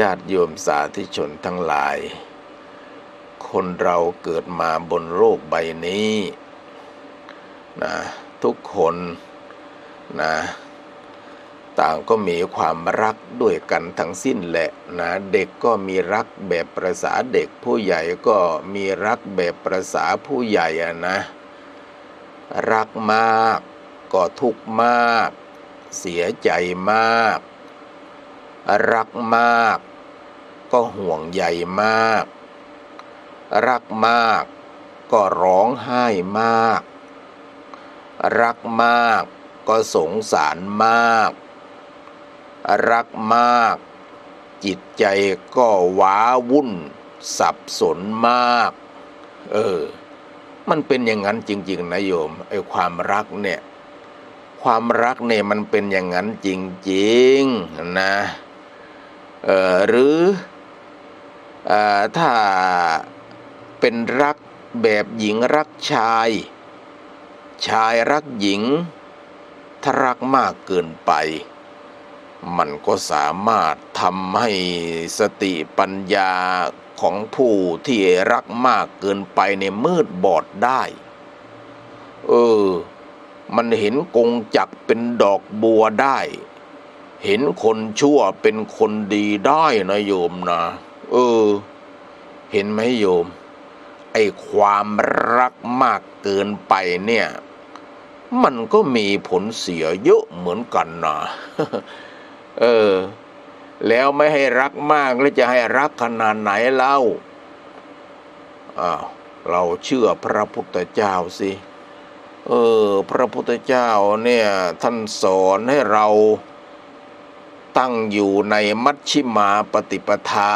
ญาติโยมสาธุชนทั้งหลาย คนเราเกิดมาบนโลกใบนี้นะทุกคนนะต่างก็มีความรักด้วยกันทั้งสิ้นแหละนะเด็กก็มีรักแบบประษาเด็กผู้ใหญ่ก็มีรักแบบประษาผู้ใหญ่อะนะ รักมากก็ทุกมาก เสียใจมาก รักมาก ก็ห่วงใยมาก รักมากก็ร้องไห้มาก รักมากก็สงสารมาก รักมาก จิตใจก็ว้าวุ่น สับสนมาก เออ มันเป็นอย่างนั้นจริง ๆ นะโยมไอ้ความรักเนี่ย ความรักเนี่ยมันเป็นอย่างนั้นจริง ๆ นะ เออหรืออ ถ้าเป็นรักแบบหญิงรักชาย ชายรักหญิง ถ้ารักมากเกินไป มันก็สามารถทำให้สติปัญญาของผู้ที่รักมากเกินไปในมืดบอดได้ เออ มันเห็นกงจักเป็นดอกบัวได้ เห็นคนชั่วเป็นคนดีได้นะโยมนะ เออ เห็นไหมโยม ไอ้ความรักมากเกินไปเนี่ย มันก็มีผลเสียเยอะเหมือนกันนะเออ แล้วไม่ให้รักมากแล้วจะให้รักขนาดไหนเล่าอ้าวเราเชื่อพระพุทธเจ้าสิ เออ พระพุทธเจ้าเนี่ย ท่านสอนให้เราตั้งอยู่ในมัชชิมาปฏิปทา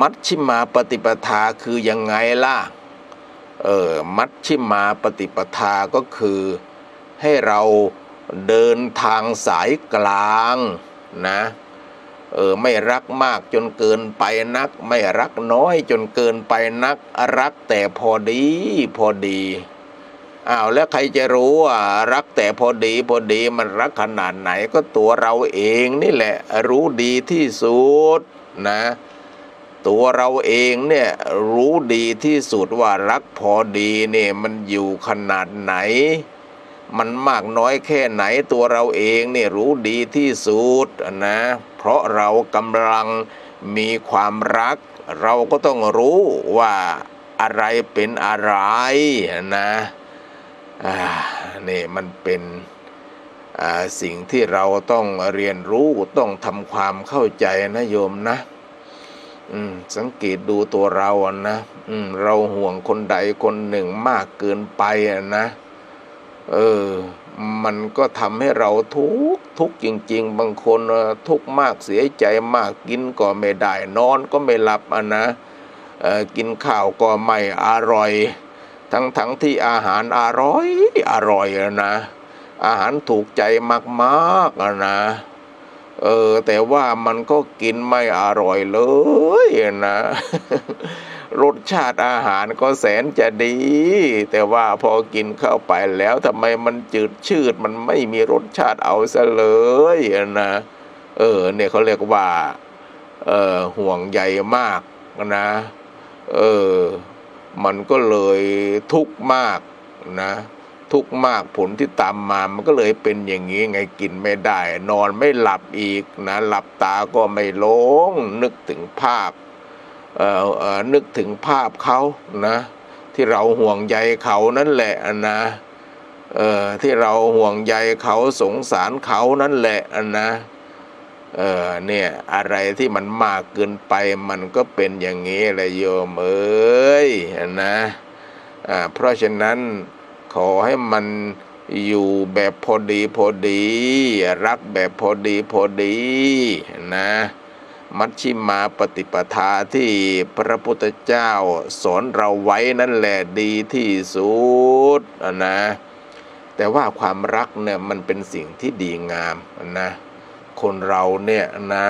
มัชชิมาปฏิปทาคือยังไงล่ะ เออ มัชชิมาปฏิปทาก็คือให้เราเดินทางสายกลางนะ เออ ไม่รักมากจนเกินไปนัก ไม่รักน้อยจนเกินไปนัก รักแต่พอดีพอดี อ้าวแล้วใครจะรู้ว่ารักแต่พอดีพอดีมันรักขนาดไหนก็ตัวเราเองนี่แหละรู้ดีที่สุดนะ ตัวเราเองเนี่ยรู้ดีที่สุดว่ารักพอดีเนี่ยมันอยู่ขนาดไหน มันมากน้อยแค่ไหนตัวเราเองเนี่ยรู้ดีที่สุดนะ เพราะเรากำลังมีความรัก เราก็ต้องรู้ว่าอะไรเป็นอะไรนะอ่านี่มันเป็นอ่าสิ่งที่เราต้องเรียนรู้ต้องทำความเข้าใจนะโยมนะ อืมสังเกตดูตัวเราอะนะอืมเราห่วงคนใดคนหนึ่งมากเกินไปอะนะเออ มันก็ทำให้เราทุกทุกจริง ๆ บางคนทุกมากเสียใจมากกินก็ไม่ได้นอนก็ไม่หลับอะนะกินข้าวก็ไม่อร่อย ทั้งทั้งที่อาหารอร่อยอร่อยอะนะ อาหารถูกใจมากๆอะนะ เออ แต่ว่ามันก็กินไม่อร่อยเลยนะ รสชาติอาหารก็แสนจะดี แต่ว่าพอกินเข้าไปแล้วทำไมมันจืดชืดมันไม่มีรสชาติเอาซะเลยนะเออ เนี่ยเขาเรียกว่า เออห่วงใยมากนะ เออ มันก็เลยทุกข์มากนะ ทุกข์มากผลที่ตามมา มันก็เลยเป็นอย่างนี้ไงกินไม่ได้ นอนไม่หลับอีกนะ หลับตาก็ไม่ลง นึกถึงภาพเอ่อเอ่อนึกถึงภาพเขานะ ที่เราห่วงใยเขานั่นแหละนะเอ่อที่เราห่วงใยเขาสงสารเขานั่นแหละนะเออเนี่ยอะไรที่มันมากเกินไปมันก็เป็นอย่างนี้แหละโยมเอ้ยนะอ่าเพราะฉะนั้น ขอให้มันอยู่แบบพอดีพอดี รักแบบพอดีพอดีนะ มัชชิมาปฏิปทาที่พระพุทธเจ้าสอนเราไว้นั่นแหละดีที่สุดนะ แต่ว่าความรักเนี่ยมันเป็นสิ่งที่ดีงามนะ คนเราเนี่ยนะ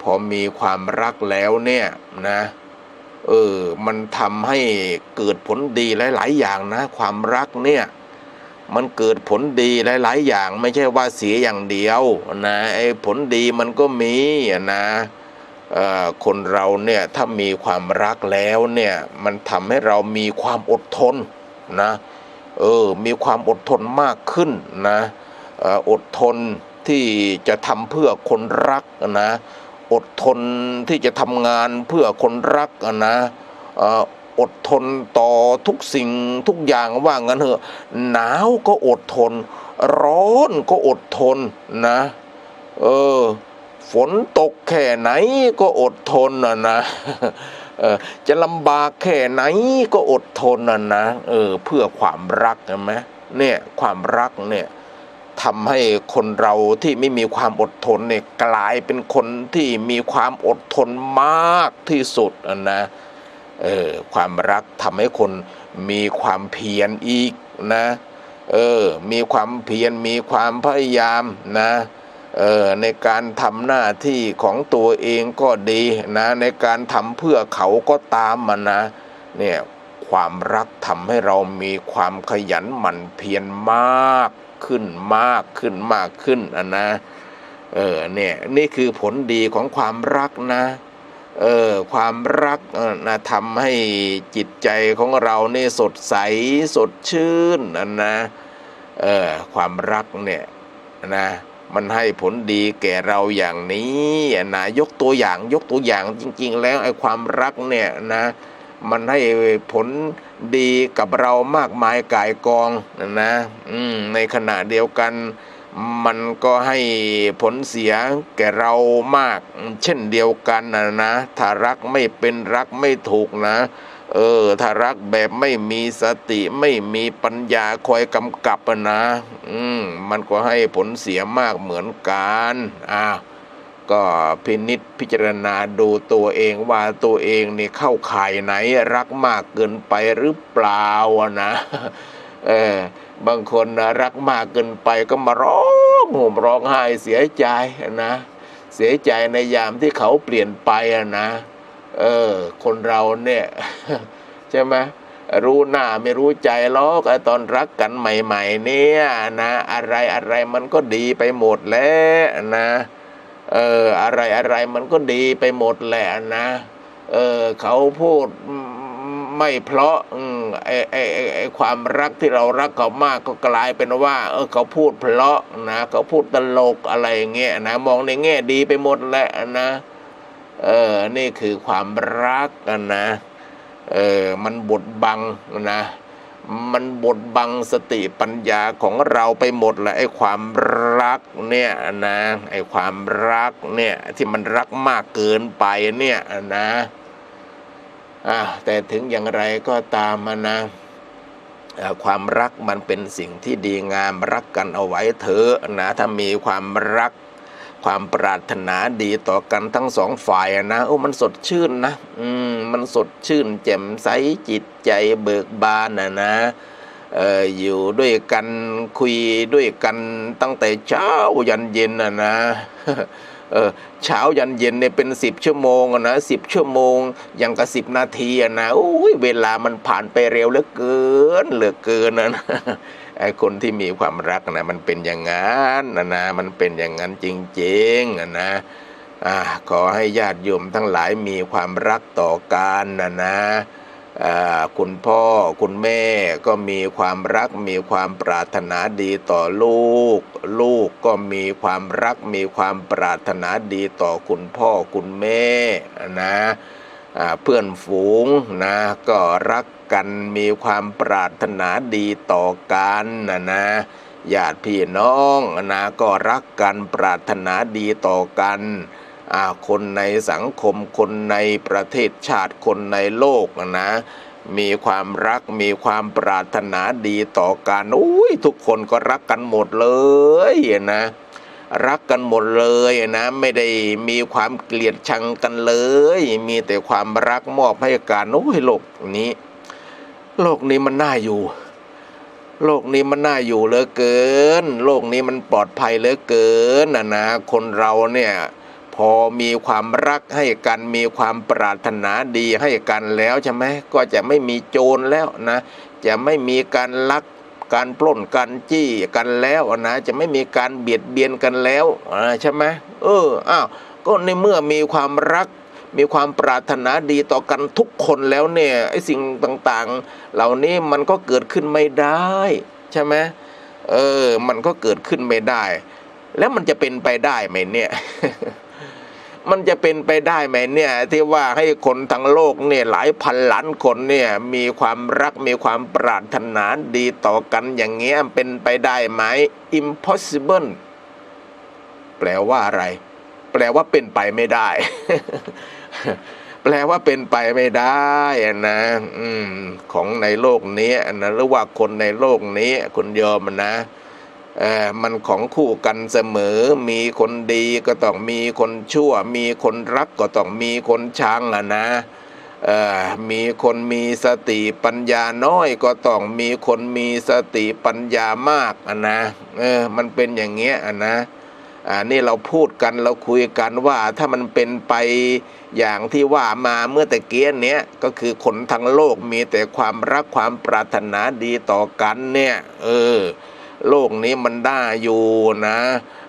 พอมีความรักแล้วเนี่ยนะ เออ มันทำให้เกิดผลดีหลาย ๆ อย่างนะ ความรักเนี่ย มันเกิดผลดีหลาย ๆ อย่าง ไม่ใช่ว่าเสียอย่างเดียวนะไอ้ผลดีมันก็มีนะออคนเราเนี่ยถ้ามีความรักแล้วเนี่ยมันทำให้เรามีความอดทนนะเออมีความอดทนมากขึ้นนะอออดทนที่จะทำเพื่อคนรักนะ อดทนที่จะทำงานเพื่อคนรักนะเอ่ออดทนต่อทุกสิ่งทุกอย่างว่างั้นเถอะหนาวก็อดทน ร้อนก็อดทนนะ เออ ฝนตกแค่ไหนก็อดทนนะนะเออจะลำบากแค่ไหนก็อดทนนะนะเออเพื่อความรักใช่ไหมเนี่ยความรักเนี่ย ทำให้คนเราที่ไม่มีความอดทนเนี่ยกลายเป็นคนที่มีความอดทนมากที่สุดนะเออความรักทำให้คนมีความเพียรอีกนะเออมีความเพียรมีความพยายามนะเออในการทำหน้าที่ของตัวเองก็ดีนะในการทำเพื่อเขาก็ตามมานะเนี่ยความรักทำให้เรามีความขยันหมั่นเพียรมาก ขึ้นมากขึ้นมากขึ้นอะนะเออเนี่ยนี่คือผลดีของความรักนะเออความรักนะทำให้จิตใจของเรานี่สดใสสดชื่นนะนะเออความรักเนี่ยนะมันให้ผลดีแก่เราอย่างนี้นะยกตัวอย่างยกตัวอย่างจริง ๆ แล้วไอ้ความรักเนี่ยนะ มันให้ผลดีกับเรามากมายกายกองนะในขณะเดียวกัน มันก็ให้ผลเสียแก่เรามาก เช่นเดียวกันนะนะถ้ารักไม่เป็นรักไม่ถูกนะ เออถ้ารักแบบไม่มีสติไม่มีปัญญาคอยกำกับนะ อืมมันก็ให้ผลเสียมากเหมือนกันอ่า ก็พินิษพิจารณาดูตัวเองว่าตัวเองเนี่เข้าข่ายไหนรักมากเกินไปหรือเปล่านะเออบางคนนะรักมากเกินไปก็มาร้องห่มร้องไห้เสียใจนะ เสียใจในยามที่เขาเปลี่ยนไปนะเออคนเราเนี่ยใช่ไหมรู้หน้าไม่รู้ใจหรอกตอนรักกันใหม่ ๆ เนี่ยนะ อะไรอะไรมันก็ดีไปหมดแล้วนะ เอออะไรอะไรมันก็ดีไปหมดแหละนะ เออเขาพูดไม่เพราะอืมไอ้ไอ้ไอความรักที่เรารักเขามากก็กลายเป็นว่า เออเขาพูดเพราะนะเขาพูดตลกอะไรอย่างเงี้ยนะมองในแง่ดีไปหมดแหละนะเออนี่คือความรักนะเออมันบดบังนะ มันบดบังสติปัญญาของเราไปหมดแหละไอ้ความรักเนี่ยนะไอ้ความรักเนี่ยที่มันรักมากเกินไปเนี่ยนะอ่าแต่ถึงอย่างไรก็ตามนะความรักมันเป็นสิ่งที่ดีงามรักกันเอาไว้เถอะนะถ้ามีความรัก ความปรารถนาดีต่อกันทั้งสองฝ่ายนะโอ้มันสดชื่นนะ อืมมันสดชื่น แจ่มใสจิตใจเบิกบานนะนะเอออยู่ด้วยกันคุยด้วยกันตั้งแต่เช้ายันเย็นนะนะเออเช้ายันเย็นเนี่ยเป็นสิบชั่วโมงนะสิบชั่วโมงยังกับสิบนาทีอะนะโอ้ยเวลามันผ่านไปเร็วเหลือเกินเหลือเกินนะ ไอ้คนที่มีความรักนะมันเป็นอย่างนั้นนะนะมันเป็นอย่างนั้นจริงๆนะนะขอให้ญาติโยมทั้งหลายมีความรักต่อกันนะนะคุณพ่อคุณแม่ก็มีความรักมีความปรารถนาดีต่อลูก ลูกก็มีความรักมีความปรารถนาดีต่อคุณพ่อคุณแม่นะเพื่อนฝูงนะก็รัก กันมีความปรารถนาดีต่อกันนะนะญาติพี่น้องนะก็รักกันปรารถนาดีต่อกันคนในสังคมคนในประเทศชาติคนในโลกนะ มีความรักมีความปรารถนาดีต่อกันอุ้ยทุกคนก็รักกันหมดเลยนะรักกันหมดเลยนะ ไม่ได้มีความเกลียดชังกันเลย มีแต่ความรักมอบให้กันโอ้ยโลกนี้ โลกนี้มันน่าอยู่ โลกนี้มันน่าอยู่เหลือเกิน โลกนี้มันปลอดภัยเหลือเกินนะนะ คนเราเนี่ยพอมีความรักให้กันมีความปรารถนาดีให้กันแล้วใช่ไหมก็จะไม่มีโจรแล้วนะ จะไม่มีการลักการปล้นการจี้กันแล้วนะ จะไม่มีการเบียดเบียนกันแล้วใช่ไหมเอออ้าวก็ในเมื่อมีความรัก มีความปรารถนาดีต่อกันทุกคนแล้วเนี่ยไอ้สิ่งต่างๆ เหล่านี้มันก็เกิดขึ้นไม่ได้ ใช่ไหมเออ มันก็เกิดขึ้นไม่ได้ แล้วมันจะเป็นไปได้ไหมเนี่ย มันจะเป็นไปได้ไหมเนี่ย ที่ว่าให้คนทั้งโลกเนี่ย หลายพันล้านคนเนี่ย มีความรักมีความปรารถนาดีต่อกันอย่างเงี้ยเป็นไปได้ไหม impossible แปลว่าอะไร แปลว่าเป็นไปไม่ได้ แปลว่าเป็นไปไม่ได้นะอืมของในโลกนี้นะหรือว่าคนในโลกนี้คุณโยมนะเออมันของคู่กันเสมอ มีคนดีก็ต้องมีคนชั่ว มีคนรักก็ต้องมีคนชังอะนะเออมีคนมีสติปัญญาน้อยก็ต้องมีคนมีสติปัญญามากอะนะเออมันเป็นอย่างเงี้ยอะนะ นี่เราพูดกันเราคุยกันว่าถ้ามันเป็นไปอย่างที่ว่ามาเมื่อตะเกียนเนี้ยก็คือคนทั้งโลกมีแต่ความรักความปรารถนาดีต่อกันเนี่ยเออโลกนี้มันได้อยู่นะ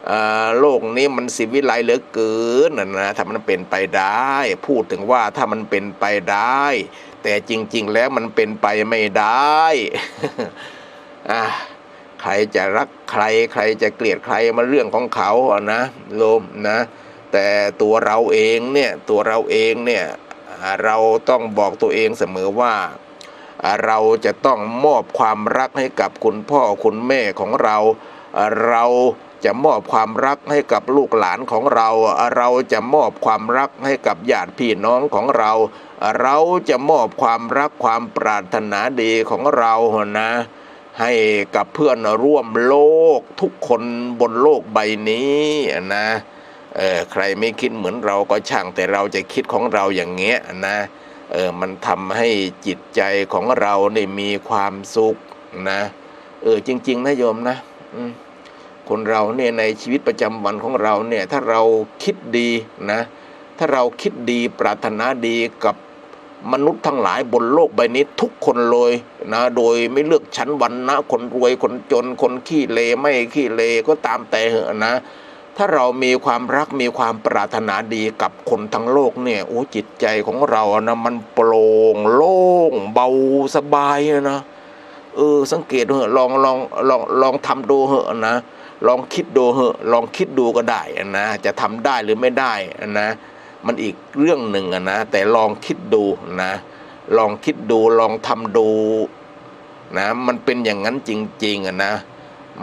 อ่าโลกนี้มันสิวิไลเหลือเกินนะนะถ้ามันเป็นไปได้ พูดถึงว่าถ้ามันเป็นไปได้ แต่จริง ๆ แล้วมันเป็นไปไม่ได้อ่า ใครจะรักใครใครจะเกลียดใครมาเรื่องของเขาอะนะโลมนะ แต่ตัวเราเองเนี่ยตัวเราเองเนี่ยเราต้องบอกตัวเองเสมอว่าเราจะต้องมอบความรักให้กับคุณพ่อคุณแม่ของเรา เราจะมอบความรักให้กับลูกหลานของเรา เราจะมอบความรักให้กับญาติพี่น้องของเราอ่าเราจะมอบความรักความปรารถนาดีของเรานะ ให้กับเพื่อนร่วมโลกทุกคนบนโลกใบนี้นะเออใครไม่คิดเหมือนเราก็ช่างแต่เราจะคิดของเราอย่างเงี้ยนะเออมันทำให้จิตใจของเราเนี่ยมีความสุขนะเออจริง ๆนะโยมนะคนเราเนี่ยในชีวิตประจำวันของเราเนี่ยถ้าเราคิดดีนะถ้าเราคิดดีปรารถนาดีกับ มนุษย์ทั้งหลายบนโลกใบนี้ทุกคนเลยนะโดยไม่เลือกชั้นวรรณะคนรวยคนจนคนขี้เลไม่ขี้เลก็ตามแต่เหอะนะ ถ้าเรามีความรักมีความปรารถนาดีกับคนทั้งโลกเนี่ยโอ้จิตใจของเรานะมันโปร่งโล่งเบาสบายนะเออสังเกตเหอะลองลองลองลองทำดูเหอะนะ ลองคิดดูเหอะลองคิดดูก็ได้นะ จะทำได้หรือไม่ได้นะ มันอีกเรื่องหนึ่งอะนะ แต่ลองคิดดูนะ ลองคิดดูลองทำดูนะ มันเป็นอย่างนั้นจริงๆอะนะ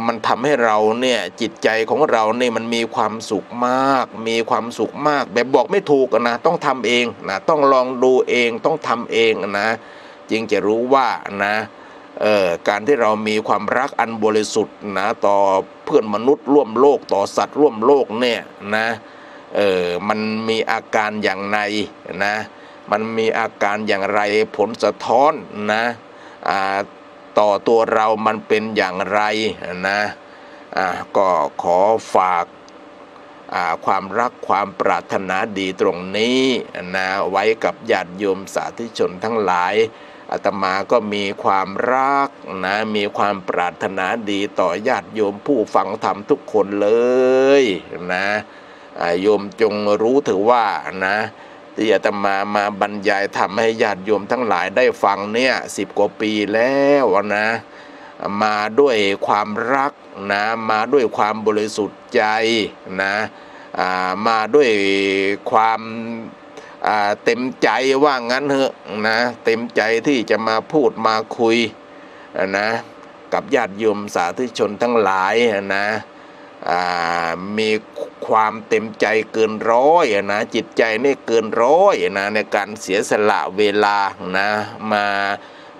มันทำให้เราเนี่ยจิตใจของเราเนี่ยมันมีความสุขมาก มีความสุขมาก แบบบอกไม่ถูกนะต้องทำเองนะต้องลองดูเองต้องทำเองนะจึงจะรู้ว่านะเอ่อการที่เรามีความรักอันบริสุทธิ์นะต่อเพื่อนมนุษย์ร่วมโลกต่อสัตว์ร่วมโลกเนี่ยนะ เออมันมีอาการอย่างไรนะมันมีอาการอย่างไรผลสะท้อนนะอ่าต่อตัวเรามันเป็นอย่างไรนะอ่าก็ขอฝากความรักความปรารถนาดีตรงนี้นะไว้กับญาติโยมสาธุชนทั้งหลายอาตมาก็มีความรักนะมีความปรารถนาดีต่อญาติโยมผู้ฟังธรรมทุกคนเลยนะ โยมจงรู้ถือว่านะที่อาตมามาบรรยายทำให้ญาติโยมทั้งหลายได้ฟังเนี่ยสิบกว่าปีแล้วนะ มาด้วยความรักนะมาด้วยความบริสุทธิ์ใจนะามาด้วยความเต็มใจว่างั้นเถอะนะเต็มใจที่จะมาพูดมาคุยนะกับญาติโยมสาธุชนทั้งหลายนะ มีความเต็มใจเกินร้อยนะจิตใจนี่เกินร้อยนะในการเสียสละเวลานะมา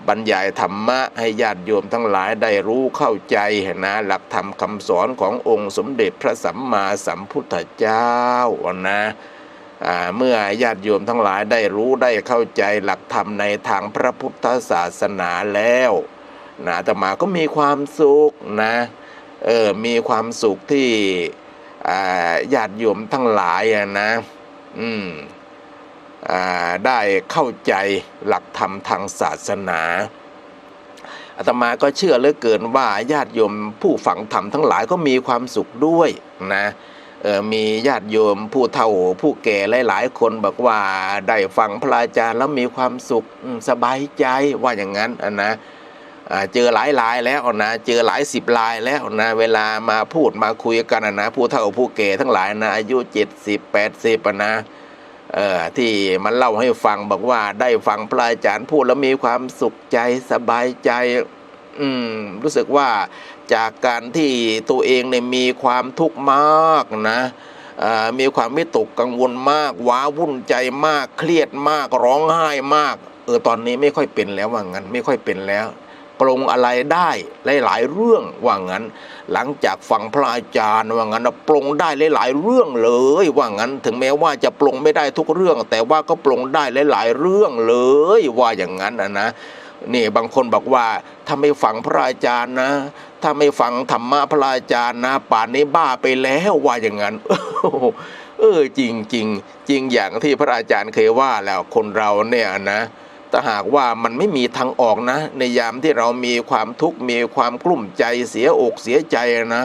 บรรยายธรรมะให้ญาติโยมทั้งหลายได้รู้เข้าใจนะหลักธรรมคำสอนขององค์สมเด็จพระสัมมาสัมพุทธเจ้านะเมื่อญาติโยมทั้งหลายได้รู้ได้เข้าใจหลักธรรมในทางพระพุทธศาสนาแล้วนะอาตมาก็มีความสุขนะ เออมีความสุขที่ญาติโยมทั้งหลายอะนะ อืมอได้เข้าใจหลักธรรมทางศาสนาอาตมาก็เชื่อเหลือเกินว่าญาติโยมผู้ฝังธรรมทั้งหลายก็มีความสุขด้วยนะเออมีญาติโยมผู้เฒ่าผู้แก่หลาย ๆ คนบอกว่าได้ฟังพระอาจารย์แล้วมีความสุขสบายใจว่าอย่างนั้นอะนะ เจอหลายรายแล้วนะเจอหลายสิบรายแล้วนะเวลามาพูดมาคุยกันนะผู้เฒ่าผู้แก่ทั้งหลายนะอายุเจ็ดสิบแปดสิบนะเออที่มันเล่าให้ฟังบอกว่าได้ฟังพระอาจารย์พูดแล้วมีความสุขใจสบายใจ อืมรู้สึกว่าจากการที่ตัวเองเนี่ยมีความทุกข์มากนะมีความวิตกกังวลมาก ว้าวุ่นใจมากเครียดมากร้องไห้มากเออตอนนี้ไม่ค่อยเป็นแล้วว่างั้นไม่ค่อยเป็นแล้ว ปรงอะไรได้หลายๆเรื่องว่างั้น หลังจากฟังพระอาจารย์ว่างั้นปรงได้หลายๆเรื่องเลยว่างั้น ถึงแม้ว่าจะปรงไม่ได้ทุกเรื่อง แต่ว่าก็ปรงได้หลายๆเรื่องเลยว่าอย่างนั้นนะนะนี่บางคนบอกว่าถ้าไม่ฟังพระอาจารย์นะ ถ้าไม่ฟังธรรมะพระอาจารย์นะ ป่านนี้บ้าไปแล้วว่าอย่างนั้นเออจริงจริงจริงอย่างที่พระอาจารย์เคยว่าแล้วคนเราเนี่ยนะ ถ้าหากว่ามันไม่มีทางออกนะ ในยามที่เรามีความทุกข์มีความกลุ้มใจเสียอกเสียใจนะ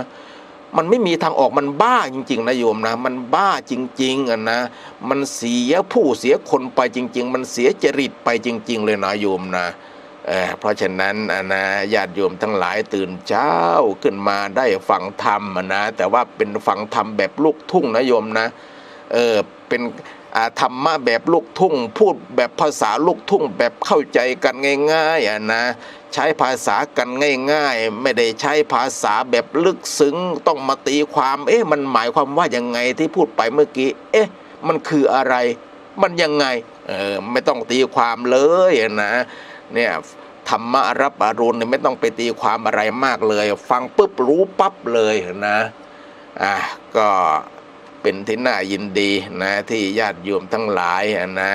มันไม่มีทางออกมันบ้าจริง ๆนะโยมนะ มันบ้าจริงๆอะนะมันเสียผู้เสียคนไปจริง ๆ มันเสียจริตไปจริง ๆ เลยนะโยมนะเเพราะฉะนั้นอะนะญาติโยมทั้งหลายตื่นเช้าขึ้นมาได้ฟังธรรมนะ แต่ว่าเป็นฟังธรรมแบบลูกทุ่งนะโยมนะเออเป็น ธรรมะแบบลูกทุ่ง พูดแบบภาษาลูกทุ่งแบบเข้าใจกันง่ายๆนะใช้ภาษากันง่าย ๆ ไม่ได้ใช้ภาษาแบบลึกซึ้งต้องมาตีความ เอ๊ะมันหมายความว่ายังไงที่พูดไปเมื่อกี้ เอ๊ะ มันคืออะไร มันยังไงเออไม่ต้องตีความเลยนะเนี่ยธรรมะรับอรุณเนี่ยไม่ต้องไปตีความอะไรมากเลย ฟังปุ๊บรู้ปั๊บเลยนะอะก็ เป็นที่น่ายินดีนะที่ญาติโยมทั้งหลายนะ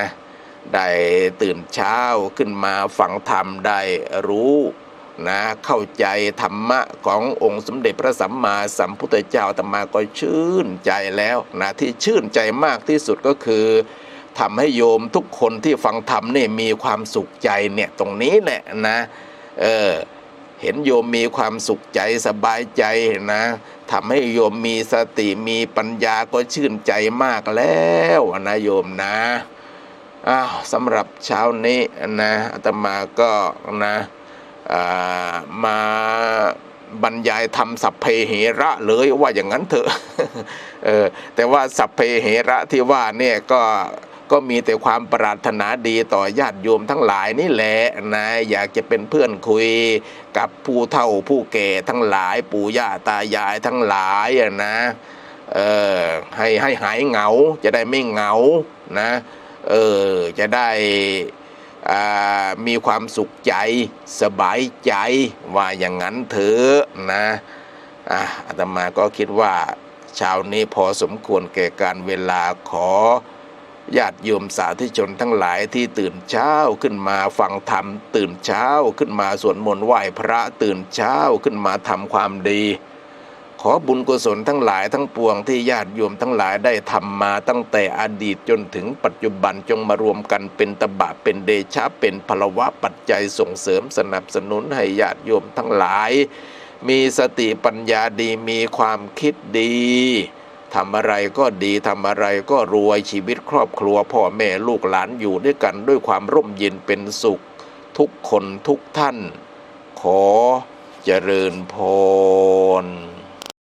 ได้ตื่นเช้าขึ้นมาฟังธรรมได้รู้นะเข้าใจธรรมะขององค์สมเด็จพระสัมมาสัมพุทธเจ้าอาตมาก็ชื่นใจแล้วนะที่ชื่นใจมากที่สุดก็คือทำให้โยมทุกคนที่ฟังธรรมนี่มีความสุขใจเนี่ยตรงนี้แหละนะเออ เห็นโยมมีความสุขใจสบายใจนะทำให้โยมมีสติมีปัญญาก็ชื่นใจมากแล้วนะโยมนะอ้าวสำหรับเช้านี้นะอาตมาก็นะามาบรรยายทำสัพเพเหระเลยว่าอย่างนั้นเถอะเออแต่ว่าสัพเพเหระที่ว่าเนี่ยก็ ก็มีแต่ความปรารถนาดีต่อญาติโยมทั้งหลายนี่แหละนะอยากจะเป็นเพื่อนคุยกับผู้เฒ่าผู้แก่ทั้งหลายปู่ย่าตายายทั้งหลายนะเออให้ให้หายเหงาจะได้ไม่เหงานะเออจะได้อ่ามีความสุขใจสบายใจว่าอย่างนั้นเถอะนะอะอาตมาก็คิดว่าเช้านี้พอสมควรแก่การเวลาขอ ญาติโยมสาธุชนทั้งหลายที่ตื่นเช้าขึ้นมาฟังธรรม ตื่นเช้าขึ้นมาสวดมนต์ไหว้พระตื่นเช้าขึ้นมาทำความดี ขอบุญกุศลทั้งหลายทั้งปวงที่ญาติโยมทั้งหลายได้ทำมาตั้งแต่อดีตจนถึงปัจจุบันจงมารวมกันเป็นตบะเป็นเดชะเป็นพลวะปัจจัยส่งเสริมสนับสนุนให้ญาติโยมทั้งหลาย มีสติปัญญาดีมีความคิดดี ทำอะไรก็ดีทำอะไรก็รวยชีวิตครอบครัว พ่อแม่ลูกหลานอยู่ด้วยกันด้วยความร่มเย็นเป็นสุข ทุกคนทุกท่าน ขอเจริญพร